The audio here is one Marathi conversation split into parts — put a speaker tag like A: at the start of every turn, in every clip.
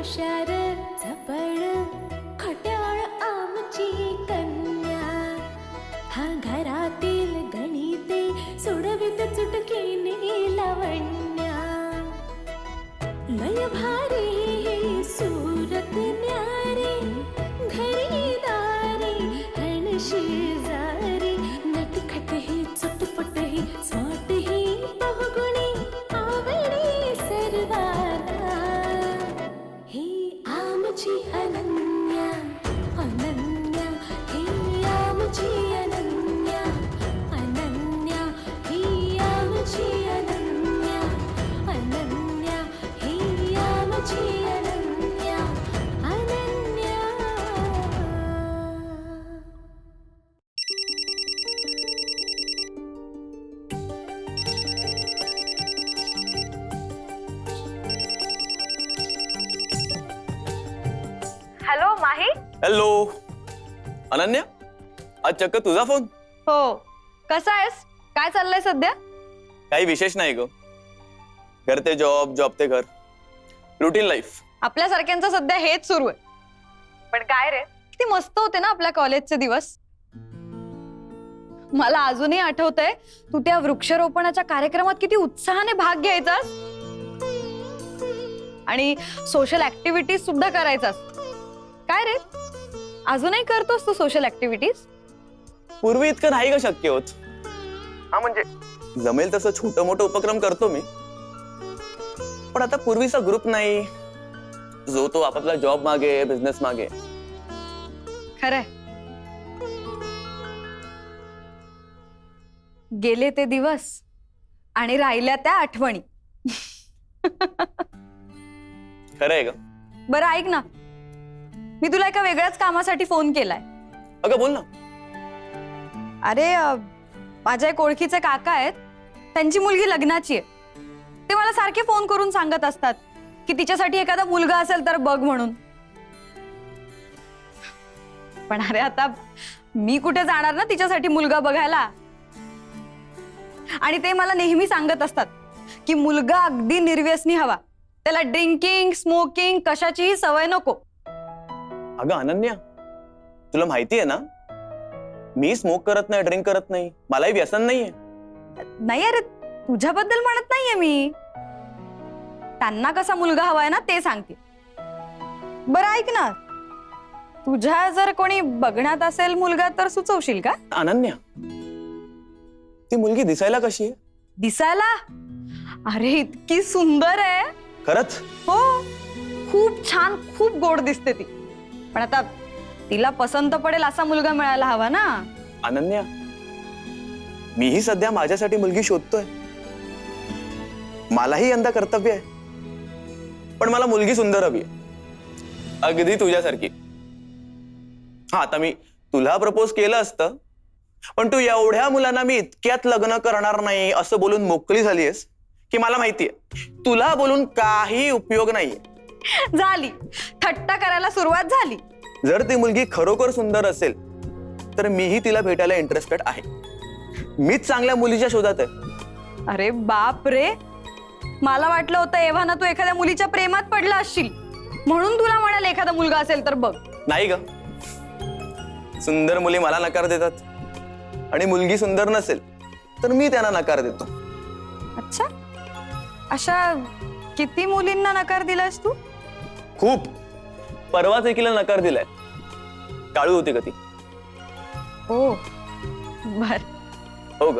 A: हुशार आमची अनन्या
B: चक्क तुझा फोन?
C: हो. कसा आहेस? काय चाललंय सध्या?
B: काही विशेष नाही ग. घर ते जॉब जॉब ते घर. रुटीन लाईफ
C: आपल्यासारख्यांचं सध्या हेच सुरू आहे. पण काय रे? किती मस्त होते ना आपल्या कॉलेजचे दिवस. मला अजूनही आठवतंय तू त्या वृक्षारोपणाच्या कार्यक्रमात किती उत्साहाने भाग घ्यायचास. आणि सोशल ऍक्टिव्हिटीज सुद्धा करायचास. काय रे? अजूनही करतोस तू सोशल ऍक्टिव्हिटीज
B: पूर्वी इतकं नाही ग शक्य होत. हा म्हणजे? जमेल तसं छोटं मोठं उपक्रम करतो मी. पण आता पूर्वीचा ग्रुप नाही. जो तो आपापला जॉब मागे बिझनेस मागे.
C: खरंय. गेले ते दिवस आणि राहिल्या त्या आठवणी.
B: खरं आहे ग.
C: बरं ऐक ना. मी तुला एका वेगळ्याच कामासाठी फोन केलाय.
B: अगं बोल ना.
C: अरे अ, माझ्या एक ओळखीचे काका आहेत. त्यांची मुलगी लग्नाची आहे. ते मला सारखे फोन करून सांगत असतात की तिच्यासाठी एखादा मुलगा असेल तर बघ म्हणून. पण अरे आता मी कुठे जाणार ना तिच्यासाठी मुलगा बघायला? आणि ते मला नेहमी सांगत असतात की मुलगा अगदी निर्व्यसनी हवा. त्याला ड्रिंकिंग स्मोकिंग कशाचीही सवय नको.
B: अगं अनन्या तुला माहिती आहे ना मी स्मोक करत नाही ड्रिंक करत नाही. मलाही व्यसन नाहीये.
C: नाही अरे तुझ्याबद्दल म्हणत नाहीये मी. त्यांना कसा मुलगा हवाय ना ते सांगते. बरं ऐक ना. तुझ्या जर कोणी बघण्यात असेल मुलगा तर सुचवशील का?
B: अनन्या ती मुलगी दिसायला कशी आहे?
C: दिसायला? अरे इतकी सुंदर आहे.
B: खरंच?
C: हो. खूप छान खूप गोड दिसते ती. पण आता तिला पसंत पडेल असा मुलगा मिळायला हवा ना?
B: अनन्या मीही सध्या माझ्यासाठी मुलगी शोधतोय. मलाही यंदा कर्तव्य आहे. पण मला मुलगी सुंदर हवी आहे. अगदी तुझ्यासारखी. हा आता मी तुला प्रपोज केलं असतं पण तू एवढ्या मुलांना मी इतक्यात लग्न करणार नाही असं बोलून मोकळी झालीयस की मला माहितीये तुला बोलून काही उपयोग नाहीये.
C: झाली. थट्टा करायला सुरुवात झाली.
B: जर ती मुलगी खरोखर सुंदर असेल तर मीही तिला भेटायला इंटरेस्टेड आहे. मीच चांगल्या मुलीच्या शोधात आहे.
C: अरे बाप रे! मला वाटलं होतं एव्हाना तू एखाद्या मुलीच्या प्रेमात पडला असशील. म्हणून तुला म्हणाल एखादा मुलगा असेल तर बघ.
B: नाही ग. सुंदर मुली मला नकार देतात. आणि मुलगी सुंदर नसेल तर मी त्यांना नकार देतो.
C: अच्छा? अशा किती मुलींना नकार दिलास तू?
B: खूप. परवाच एकीला नकार दिलाय. काळू होती का ती?
C: हो बर.
B: हो ग.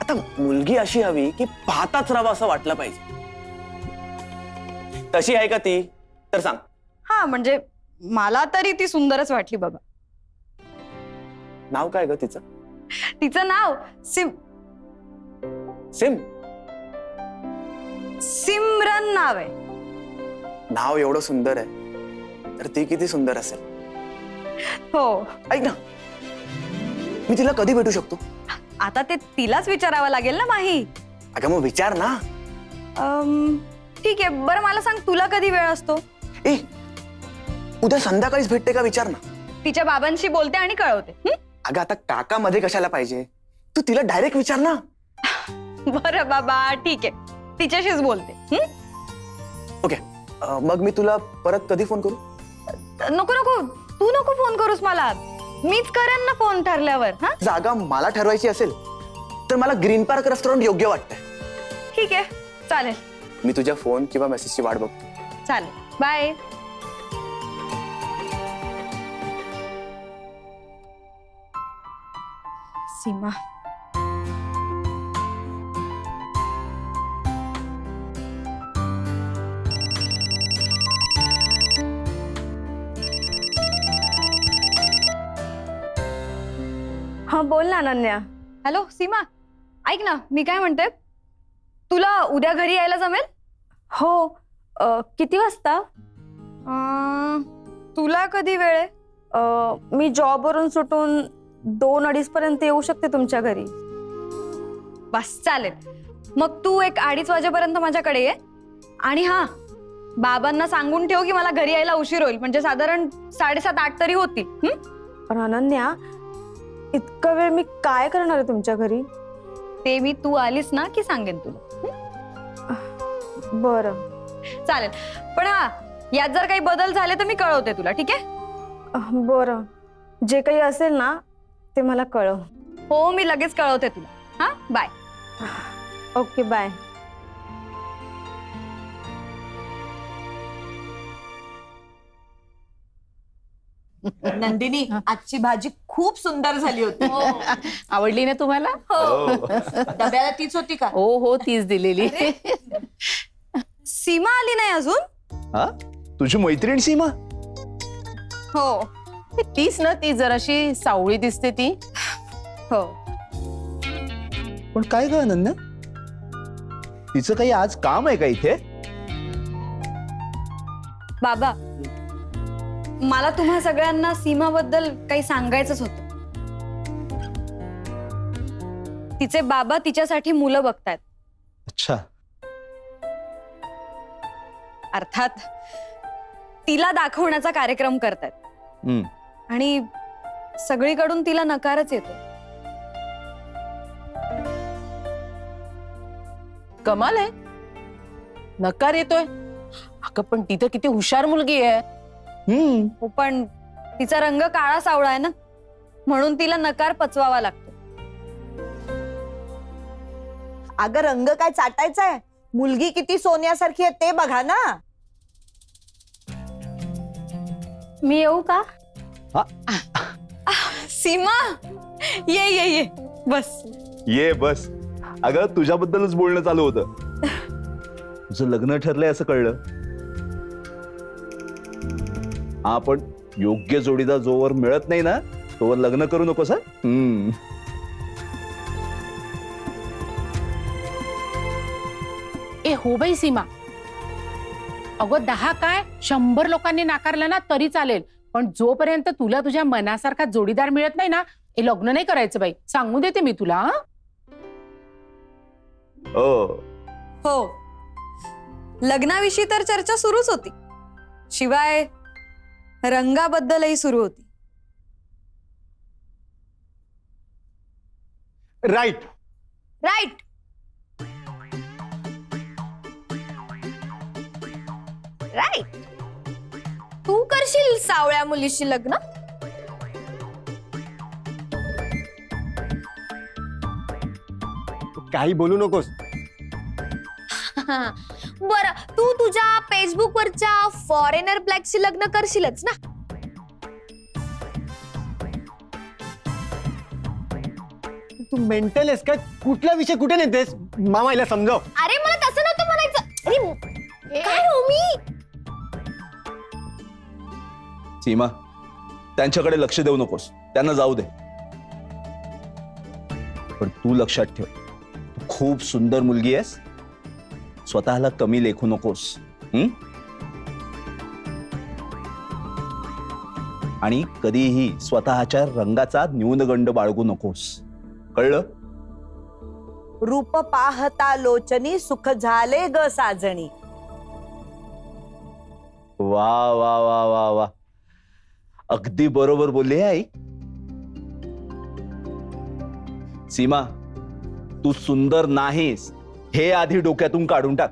B: आता मुलगी अशी हवी की पाहताच राहावं असं वाटलं पाहिजे. तशी आहे का ती? तर सांग.
C: हा म्हणजे मला तरी ती सुंदरच वाटली बाबा
B: नाव काय ग तिचं?
C: तिचं नाव सिम
B: सिम?
C: सिमरन नाव आहे.
B: नाव एवढं सुंदर आहे. तर ती किती सुंदर असेल.
C: हो.
B: ऐक ना. मी तिला कधी भेटू शकतो?
C: आता ते तिलाच विचारावं लागेल ना माही.
B: अगं मग विचार ना.
C: अम, ठीक आहे. बरं मला सांग तुला कधी वेळ असतो?
B: ए उद्या संध्याकाळीच भेटते का? विचार ना.
C: तिच्या बाबांशी बोलते आणि कळवते. हं?
B: अगं आता काका मध्ये कशाला पाहिजे? तू तिला डायरेक्ट विचार ना.
C: बरं बाबा. ठीक आहे. तिच्याशीच बोलते. हं?
B: ओके. मग मी तुला परत कधी फोन करू?
C: नको नको. तू नको फोन करूस मला. मीच करेन ना फोन ठरल्यावर हा?
B: जागा मला ठरवायची असेल तर मला ग्रीन पार्क रेस्टॉरंट योग्य वाटतंय.
C: ठीक आहे. चालेल.
B: मी तुझ्या फोन किंवा मेसेजची वाट बघतो.
C: चालेल. बाय सीमा. बोल ना अनन्या. हॅलो सीमा. ऐक ना मी काय म्हणते तुला उद्या घरी यायला जमेल? हो. अ, किती वाजता? अं, तुला कधी वेळ आहे? अ, मी जॉबवरून सुटून दोन अडीच पर्यंत येऊ शकते तुमच्या घरी. बस चालेल. मग तू एक अडीच वाजेपर्यंत माझ्याकडे ये. आणि हा बाबांना सांगून ठेव की मला घरी यायला उशीर होईल. म्हणजे साधारण साडेसात आठ तरी होतील. हं?
D: पण अनन्या इतका वेळ मी काय करणार आहे तुमच्या घरी?
C: ते मी तू आलीस ना की सांगेन तुला.
D: बरं.
C: चालेल. पण हा यात जर काही बदल झाले तर मी कळवते तुला ठीक आहे?
D: बरं. जे काही असेल ना ते मला कळव.
C: हो मी लगेच कळवते तुला. हा? बाय.
D: Okay bye.
E: नंदिनी आजची भाजी खूप सुंदर झाली होती.
F: आवडली ना तुम्हाला?
E: डब्याला तीच होती का?
F: हो हो तीच दिलेली.
C: सीमा आली नाही अजून?
G: हा? तुझी मैत्रीण सीमा?
C: हो.
F: तीच ना ती जराशी सावळी दिसते ती.
C: हो.
G: पण काय ग अनन्या तिचं काही आज काम आहे का इथे?
C: बाबा मला तुम्हा सगळ्यांना सीमाबद्दल काही सांगायचंच होतं. तिचे बाबा तिच्यासाठी मुलं बघतायत.
G: अच्छा.
C: अर्थात तिला दाखवण्याचा कार्यक्रम करतायत.
G: हम्म.
C: आणि सगळीकडून तिला नकारच येतो.
F: कमाल आहे. नकार येतोय. अगं पण ती तर किती हुशार मुलगी आहे.
G: हम्म.
C: हो पण तिचा रंग काळा सावळा आहे ना? म्हणून तिला नकार पचवावा लागतो.
E: अगं रंग काय चाटायचा आहे? मुलगी किती सोन्यासारखी आहे ते बघा ना.
C: मी येऊ का?
G: हा.
C: सीमा ये ये ये. बस.
G: ये बस. अगं तुझ्याबद्दलच बोलणं चालू होतं. तुझं लग्न ठरलंय असं कळलं. हा पण योग्य जोडीदार जोवर मिळत नाही ना तोवर लग्न करू नकोस हा हम्म.
F: ए हो बाई सीमा. अगं दहा काय? शंभर लोकांनी नाकारलं ना तरी चालेल. पण जोपर्यंत तुला तुझ्या मनासारखा जोडीदार मिळत नाही ना हे लग्न नाही करायचं बाई. सांगू देते मी तुला हं?
G: हो.
C: हो. लग्नाविषयी तर चर्चा सुरूच होती. शिवाय रंगाबद्दलही सुरू होती.
H: राईट
C: राईट राईट तू करशील सावळ्या मुलीशी लग्न?
H: काही बोलू नकोस.
I: बर तू तुझ्या फेसबुक वरच्या फॉरेनर ब्लॅकशी लग्न करशीलच ना?
H: तू मेंटल आहेस काय कुठला विषय कुठे नेतेस? मामाईला समजाव.
I: अरे मला तसं नव्हतं म्हणायचं. अरे काय हो मी?
G: सीमा त्यांच्याकडे लक्ष देऊ नकोस. त्यांना जाऊ दे. पण तू लक्षात ठेव. तू खूप सुंदर मुलगी आहेस. स्वतःला कमी लेखू नकोस? आणि कधीही स्वतःच्या रंगाचा न्यूनगंड बाळगू नकोस. कळलं?
E: रूप पाहता लोचनी सुख झाले ग साजणी.
G: वा वा वा वा वा. अगदी बरोबर बोलली आई. सीमा तू सुंदर नाहीस. हे आधी डोक्यातून काढून टाक.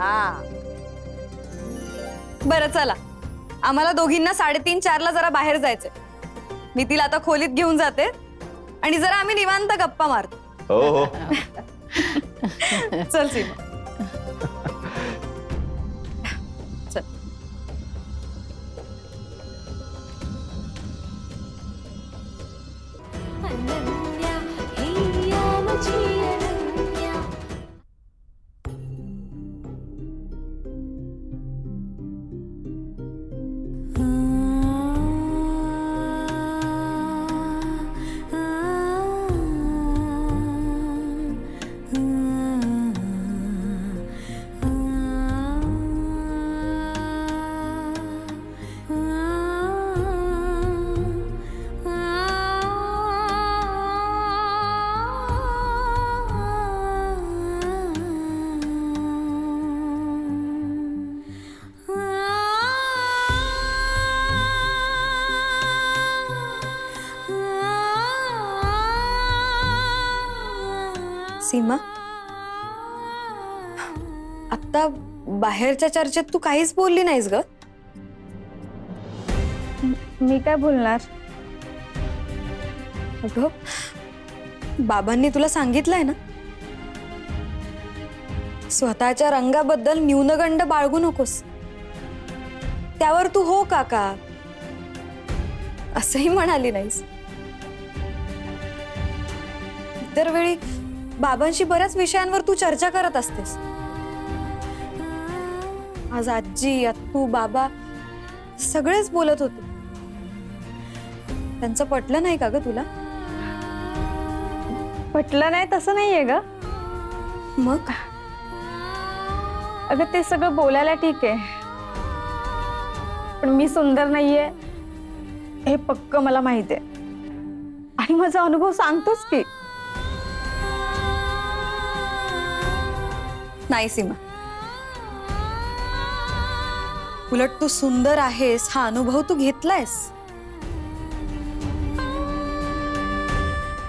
E: हा.
C: बरं चला. आम्हाला दोघींना साडेतीन चारला जरा बाहेर जायचंय. मी तिला आता खोलीत घेऊन जाते आणि जरा आम्ही निवांत गप्पा मारतो.
G: हो हो.
C: चल सीमा सीमा. आता बाहेरच्या चर्चेत तू काहीच बोलली नाहीस ग.
D: मी काय बोलणार?
C: अगं बाबांनी तुला सांगितलंय ना? स्वतःच्या रंगाबद्दल न्यूनगंड बाळगू नकोस. त्यावर तू हो काका. असंही म्हणाली नाहीस. इतर वेळी बाबांशी बऱ्याच विषयांवर तू चर्चा करत असतेस. आज आजी आत्तू बाबा सगळेच बोलत होते. त्यांचं पटलं नाही का ग तुला?
D: पटलं नाही तसं नाहीये ग.
C: मग?
D: अगं ते सगळं बोलायला ठीक आहे. पण मी सुंदर नाहीये हे पक्क मला माहिती आहे. आणि माझा अनुभव सांगतोच की?
C: नाही सीमा. उलट तू सुंदर आहेस हा अनुभव तू घेतलायस?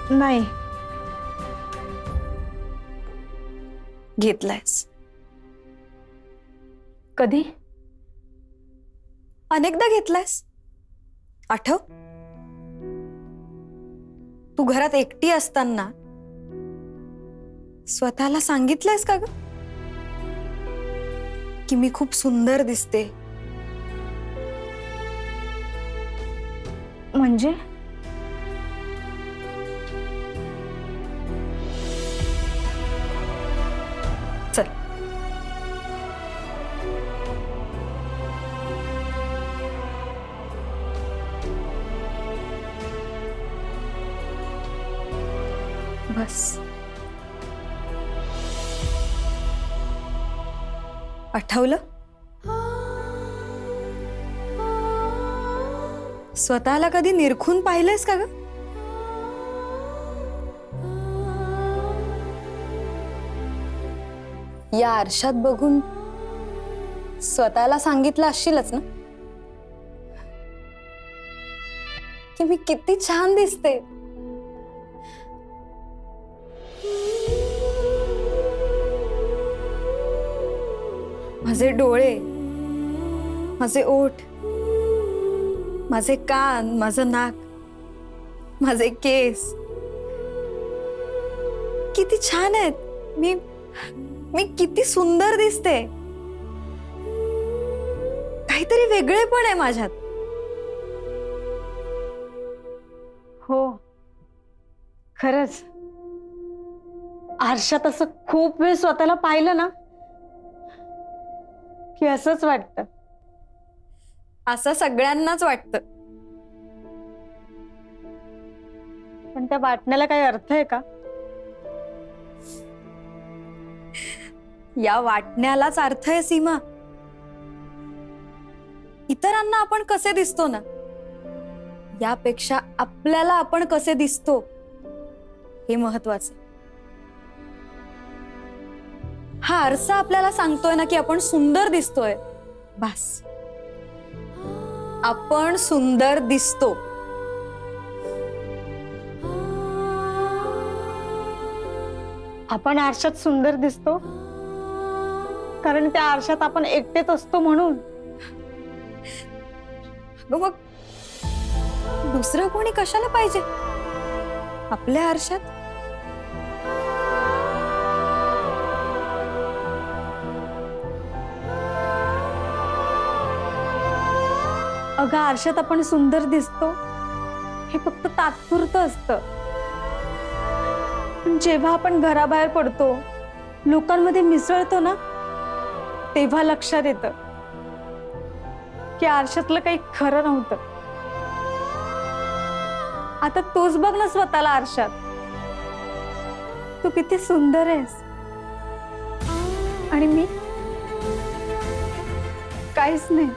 D: नाही.
C: घेतलायस.
D: कधी?
C: अनेकदा घेतलायस. आठव. तू घरात एकटी असताना स्वतःला सांगितलंयस का ग? की मी खूप सुंदर दिसते.
D: म्हणजे?
C: चल. बस. आठवलं स्वतःला कधी निरखून पाहिलंयस का ग? या आरशात बघून स्वतःला सांगितलं असशीलच ना? की मी किती छान दिसते. माझे डोळे माझे ओठ माझे कान माझं नाक माझे केस. किती छान आहेत. मी मी किती सुंदर दिसते. काहीतरी वेगळे पण आहे माझ्यात.
D: हो. खरंच. आरशात असं खूप वेळ स्वतःला पाहिलं ना की असंच वाटतं.
C: असं सगळ्यांनाच वाटतं.
D: पण त्या वाटण्याला काही अर्थ आहे का?
C: या वाटण्यालाच अर्थ आहे सीमा. इतरांना आपण कसे दिसतो ना? यापेक्षा आपल्याला आपण कसे दिसतो? हे महत्त्वाचे हा आरसा आपल्याला सांगतोय ना की आपण सुंदर दिसतोय. बस. आपण सुंदर दिसतो.
D: आपण आरशात सुंदर दिसतो. कारण त्या आरशात आपण एकटेच असतो म्हणून.
C: मग दुसरं कोणी कशाला पाहिजे? आपल्या आरशात?
D: अगं आरशात आपण सुंदर दिसतो. हे फक्त तात्पुरतं असतं. पण जेव्हा आपण घराबाहेर पडतो लोकांमध्ये मिसळतो ना तेव्हा लक्षात येतं की आरशातलं काही खरं नव्हतं. आता तूच बघ ना स्वतःला आरशात. तू किती सुंदर आहेस. आणि मी काहीच नाही.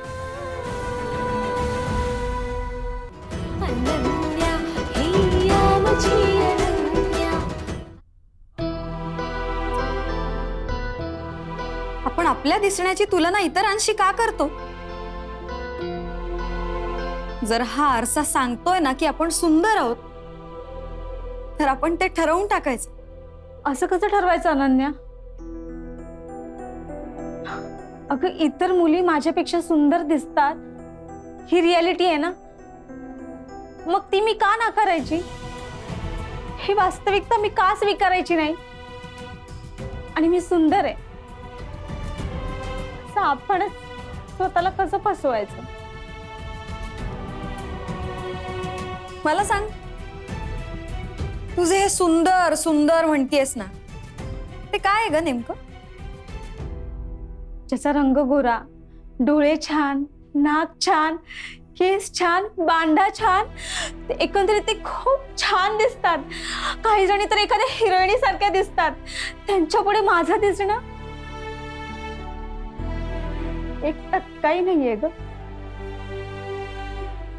C: आपल्या दिसण्याची तुलना इतरांशी का करतो? जर हा आरसा सांगतोय ना की आपण सुंदर आहोत तर आपण ते ठरवून टाकायचं.
D: असं कसं ठरवायचं अनन्या? अगं इतर मुली माझ्यापेक्षा सुंदर दिसतात. ही रियालिटी आहे ना? मग ती मी का नाकारायची? ही वास्तविकता मी का स्वीकारायची नाही? आणि मी सुंदर आहे. असं आपणच स्वतःला कसं फसवायचं?
C: मला सांग. तुझे हे सुंदर सुंदर म्हणतीयस ना. ते काय आहे ग नेमकं?
D: ज्याचा रंग गोरा डोळे छान नाक छान केस छान बांडा छान ते एकंदरीत ते खूप छान दिसतात. काही जणी तर एखाद्या हिरोईनी सारख्या दिसतात. त्यांच्या पुढे माझं दिसणं एक टक्काही नाहीये ग.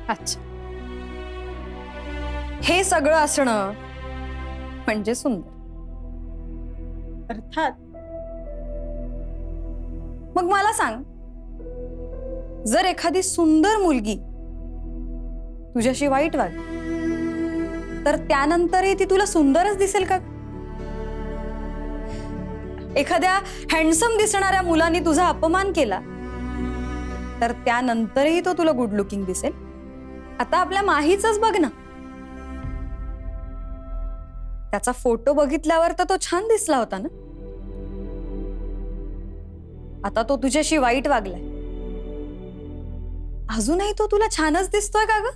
C: अच्छा. हे सगळं असणं म्हणजे सुंदर.
D: अर्थात.
C: मग मला सांग जर एखादी सुंदर मुलगी तुझ्याशी वाईट वाग तर त्यानंतरही ती तुला सुंदरच दिसेल का? एखाद्या हँडसम दिसणाऱ्या मुलांनी तुझा अपमान केला तर त्यानंतरही तो तुला गुड लुकिंग दिसेल. आता आपल्या माहीच बघ ना. त्याचा फोटो बघितल्यावर तर तो छान दिसला होता ना. आता तो तुझ्याशी वाईट वागलाय. अजूनही तो तुला छानच दिसतोय का ग?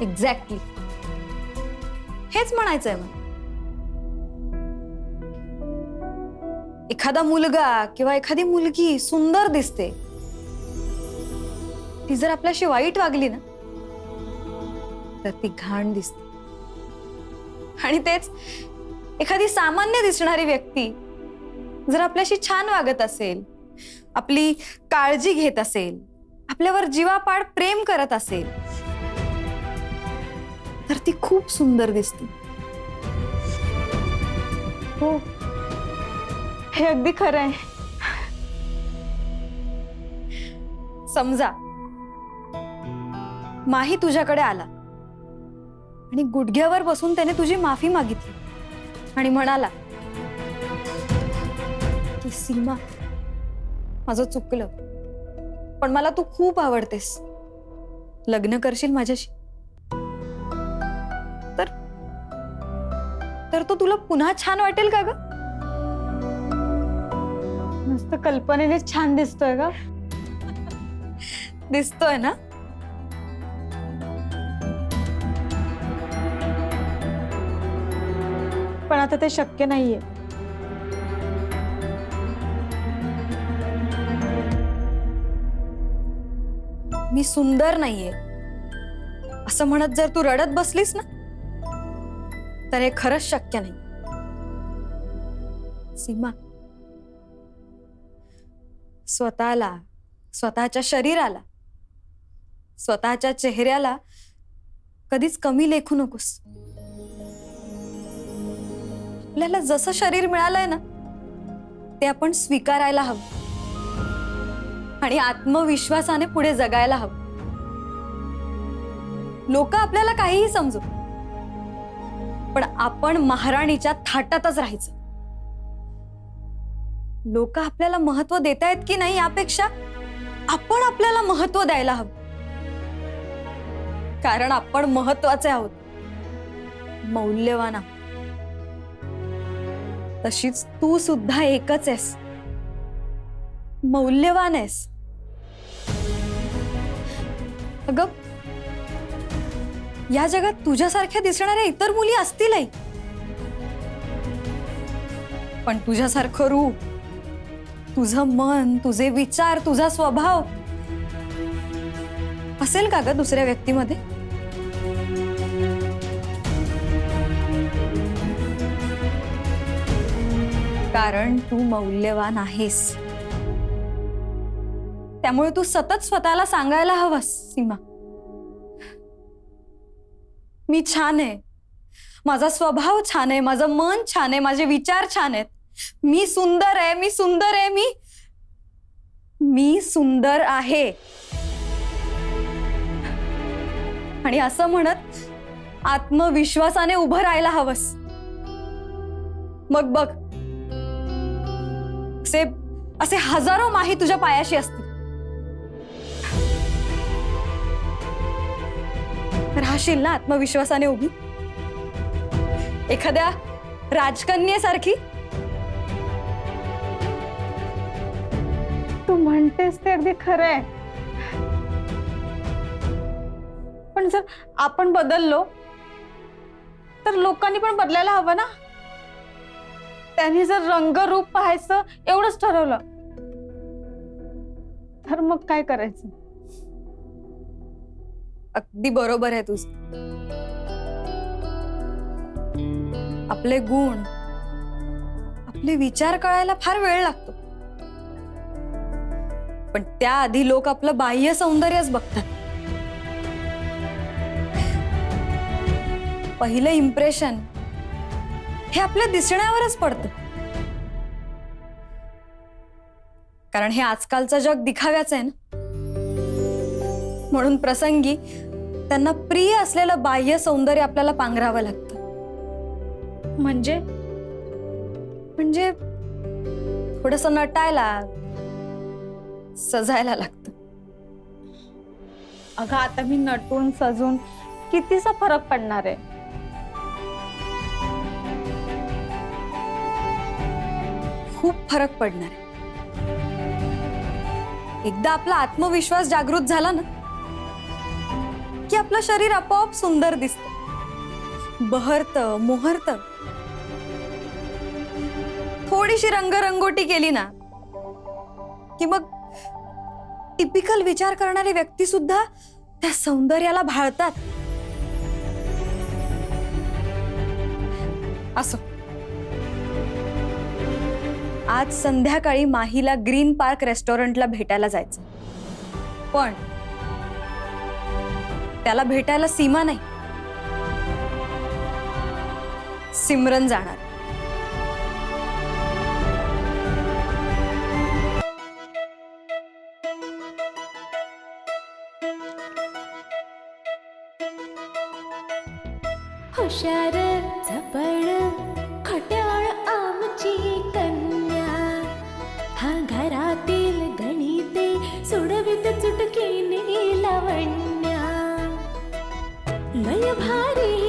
C: एक्झॅक्टली हेच म्हणायचंय मग. एखादा मुलगा किंवा एखादी मुलगी सुंदर दिसते ती जर आपल्याशी वाईट वागली ना तर ती घाण दिसते. आणि तेच एखादी सामान्य दिसणारी व्यक्ती जर आपल्याशी छान वागत असेल आपली काळजी घेत असेल आपल्यावर जीवापाड प्रेम करत असेल तर ती खूप सुंदर दिसते.
D: हो. हे अगदी खरं आहे.
C: समजा. माही तुझ्याकडे आला. आणि गुडघ्यावर बसून त्याने तुझी माफी मागितली. आणि म्हणाला की सीमा माझं चुकलं. पण मला तू खूप आवडतेस. लग्न करशील माझ्याशी? तर तो तुला पुन्हा छान वाटेल का ग?
D: नुसतं कल्पनेनेच छान दिसतोय का
C: दिसतोय ना?
D: पण आता ते शक्य नाहीये.
C: मी सुंदर नाहीये. असं म्हणत जर तू रडत बसलीस ना तर हे खरंच शक्य नाही. सीमा. स्वतःला स्वतःच्या शरीराला स्वतःच्या चेहऱ्याला कधीच कमी लेखू नकोस. आपल्याला जसं शरीर मिळालंय ना ते आपण स्वीकारायला हवं. आणि आत्मविश्वासाने पुढे जगायला हवं. लोक आपल्याला काहीही समजू. पण आपण महाराणीच्या थाटातच राहायचं. लोक आपल्याला महत्त्व देत आहेत की नाही यापेक्षा आपण आपल्याला महत्त्व द्यायला हवं. कारण आपण महत्त्वाचे आहोत. मौल्यवान आहोत. तशीच तू सुद्धा एकच आहेस. मौल्यवान आहेस. अगं या जगात तुझ्यासारख्या दिसणाऱ्या इतर मुली असतीलही. पण तुझ्यासारखं रूप तुझं मन तुझे विचार तुझा स्वभाव असेल का ग दुसऱ्या व्यक्तीमध्ये? कारण तू मौल्यवान आहेस. त्यामुळे तू सतत स्वतःला सांगायला हवास सीमा. मी छान आहे. माझा स्वभाव छान आहे माझं मन छान आहे माझे विचार छान आहेत. मी सुंदर आहे मी सुंदर आहे मी मी सुंदर आहे. आणि असं म्हणत आत्मविश्वासाने उभं राहायला हवंस. मग बघ. असे असे हजारो माही तुझ्या पायाशी असतील. राहशील ना आत्मविश्वासाने उभी? एखाद्या राजकन्येसारखी?
D: तू म्हणतेस ते अगदी खरं आहे. पण जर आपण बदललो तर लोकांनी पण बदलायला हवं ना? त्यांनी जर रंगरूप पाहायचं एवढंच ठरवलं तर मग काय करायचं?
C: अगदी बरोबर आहे तुझ. आपले गुण आपले विचार कळायला फार वेळ लागतो. पण त्याआधी लोक आपलं बाह्य सौंदर्यच बघतात. पहिलं इम्प्रेशन हे आपल्या दिसण्यावरच पडतं. कारण हे आजकालचं जग दिखाव्याचं आहे ना. म्हणून प्रसंगी त्यांना प्रिय असलेलं बाह्य सौंदर्य आपल्याला पांघरावं लागतं.
D: म्हणजे?
C: म्हणजे थोडस नटायला सजायला लागतं.
D: अगं आता मी नटून सजून कितीचा फरक पडणार आहे?
C: खूप फरक पडणार आहे. एकदा आपला आत्मविश्वास जागृत झाला ना की आपलं शरीर आपोआप सुंदर दिसत. बहरत मोहरत. थोडीशी रंगरंगोटी केली ना की मग टिपिकल विचार करणारी व्यक्ती सुद्धा त्या सौंदर्याला भाळतात. असो. आज संध्याकाळी माहीला ग्रीन पार्क रेस्टॉरंटला भेटायला जायचं. पण त्याला भेटायला सीमा नाही. सिमरन जाणार.
A: लय भारी